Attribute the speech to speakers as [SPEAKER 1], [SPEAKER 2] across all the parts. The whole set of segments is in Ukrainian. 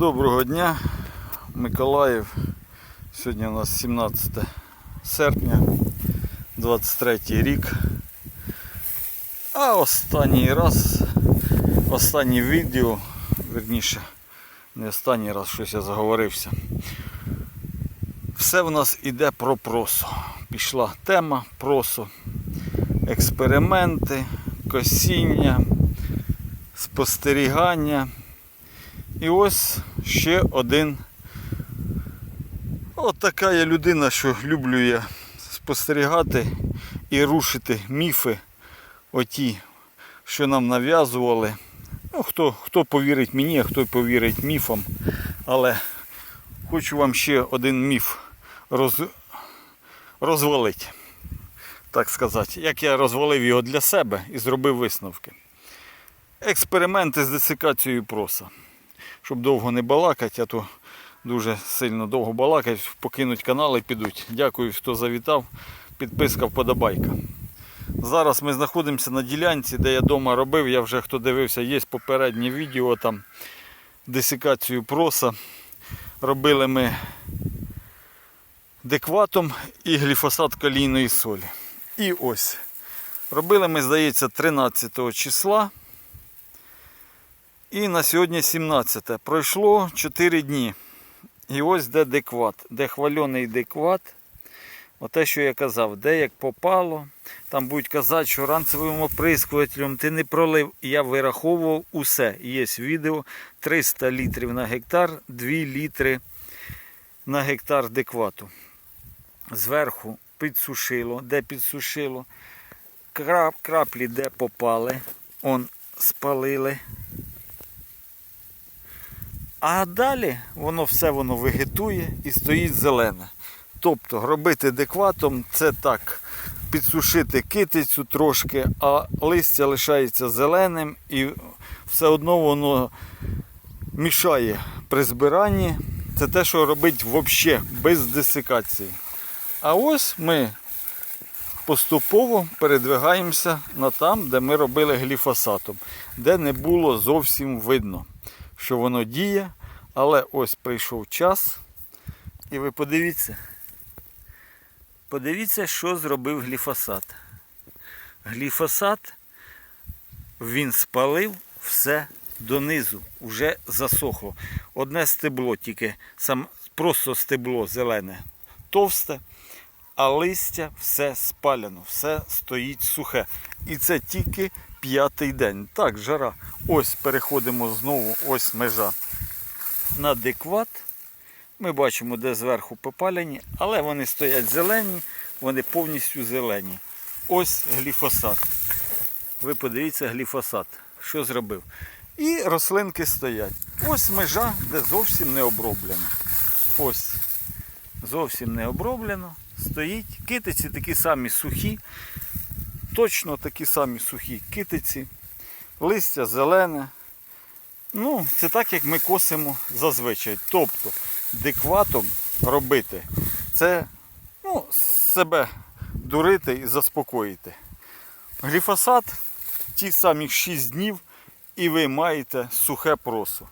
[SPEAKER 1] Доброго дня, Миколаїв. Сьогодні у нас 17 серпня, 23 рік. А останній раз, останнє відео, верніше, не останній раз щось я заговорився. Все в нас іде про просо. Пішла тема просо, експерименти, косіння, спостерігання. І ось ще один. От така я людина, що люблю я спостерігати і рушити міфи, оті, що нам нав'язували. Ну, хто, хто повірить мені, а хто повірить міфам. Але хочу вам ще один міф роз... розвалити. Так сказати, як я розвалив його для себе і зробив висновки. Експерименти з десикацією проса щоб довго не балакати, а то дуже сильно довго балакать, покинуть канали підуть. Дякую, хто завітав. Підписка, вподобайка. Зараз ми знаходимося на ділянці, де я вдома робив. Я вже хто дивився, є попереднє відео там десикацію проса. Робили ми декватом і гліфосат калійної солі. І ось. Робили ми, здається, 13 числа. І на сьогодні 17. Пройшло 4 дні. І ось де декват, де хвальоний декват. Оте, що я казав, де як попало. Там будуть казати, що ранцевим оприскувателем ти не пролив. Я вираховував усе. Є відео 300 літрів на гектар, 2 літри на гектар деквату. Зверху підсушило, де підсушило. Краплі де попали. Он спалили. А далі воно все воно вегетує і стоїть зелене. Тобто робити декватом це так, підсушити китицю трошки, а листя лишається зеленим і все одно воно мішає при збиранні. Це те, що робить взагалі без десикації. А ось ми поступово передвигаємося на там, де ми робили гліфосатом, де не було зовсім видно що воно діє, але ось прийшов час. І ви подивіться, подивіться, що зробив гліфосат. Гліфосат він спалив все донизу, вже засохло. Одне стебло тільки, сам, просто стебло зелене, товсте, а листя все спаляно, все стоїть сухе. І це тільки п'ятий день. Так, жара. Ось переходимо знову, ось межа на декват. Ми бачимо, де зверху попалені, але вони стоять зелені, вони повністю зелені. Ось гліфосат. Ви подивіться гліфосат, що зробив. І рослинки стоять. Ось межа, де зовсім не оброблено. Ось. Зовсім не оброблено. Стоїть. Китиці такі самі сухі, точно такі самі сухі китиці, листя зелене. Ну, це так, як ми косимо зазвичай. Тобто декватом робити це ну, себе дурити і заспокоїти. Гліфосат ті самі 6 днів і ви маєте сухе просо.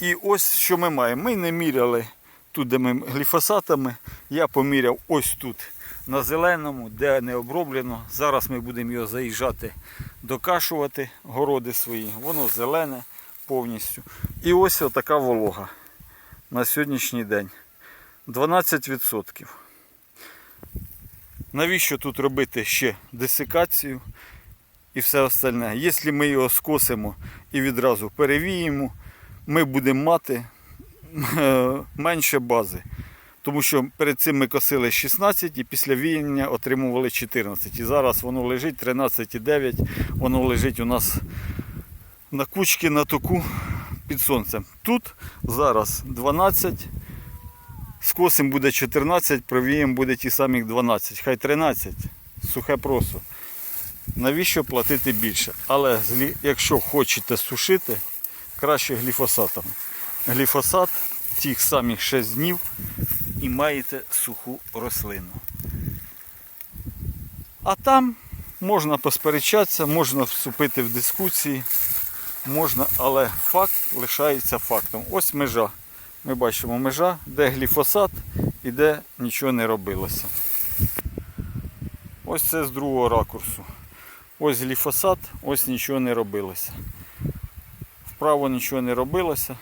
[SPEAKER 1] І ось що ми маємо. Ми не міряли тут, де ми гліфосатами, я поміряв ось тут на зеленому, де не оброблено. Зараз ми будемо його заїжджати, докашувати городи свої. Воно зелене повністю. І ось така волога на сьогоднішній день. 12%. Навіщо тут робити ще десикацію і все остальне? Якщо ми його скосимо і відразу перевіємо, ми будемо мати е, менше бази. Тому що перед цим ми косили 16 і після віяння отримували 14. І зараз воно лежить 13,9, воно лежить у нас на кучці на току під сонцем. Тут зараз 12, скосим буде 14, провієм буде ті самі 12, хай 13, сухе просо. Навіщо платити більше? Але якщо хочете сушити, краще гліфосатом. Гліфосат тих самих 6 днів і маєте суху рослину. А там можна посперечатися, можна вступити в дискусії. можна, але факт лишається фактом. Ось межа. Ми бачимо межа, де гліфосат і де нічого не робилося. Ось це з другого ракурсу. Ось гліфосат, ось нічого не робилося. Вправо нічого не робилося.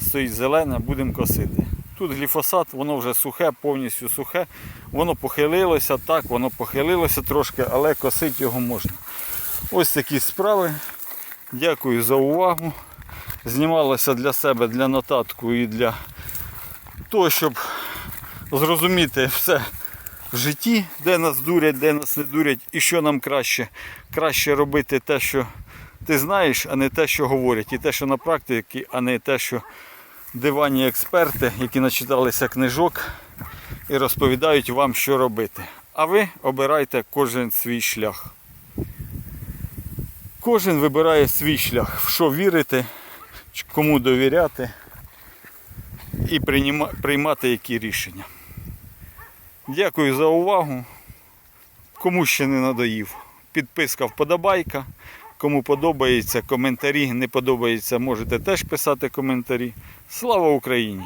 [SPEAKER 1] Стоїть зелене, будемо косити. Тут гліфосат, воно вже сухе, повністю сухе. Воно похилилося, так, воно похилилося трошки, але косити його можна. Ось такі справи. Дякую за увагу. Знімалося для себе, для нотатку і для того, щоб зрозуміти все в житті, де нас дурять, де нас не дурять і що нам краще. Краще робити те, що ти знаєш, а не те, що говорять. І те, що на практиці, а не те, що дивані експерти, які начиталися книжок і розповідають вам, що робити. А ви обирайте кожен свій шлях. Кожен вибирає свій шлях, в що вірити, кому довіряти і приймати які рішення. Дякую за увагу. Кому ще не надоїв. Підписка вподобайка. Кому подобається коментарі, не подобається, можете теж писати коментарі. Слава Україні!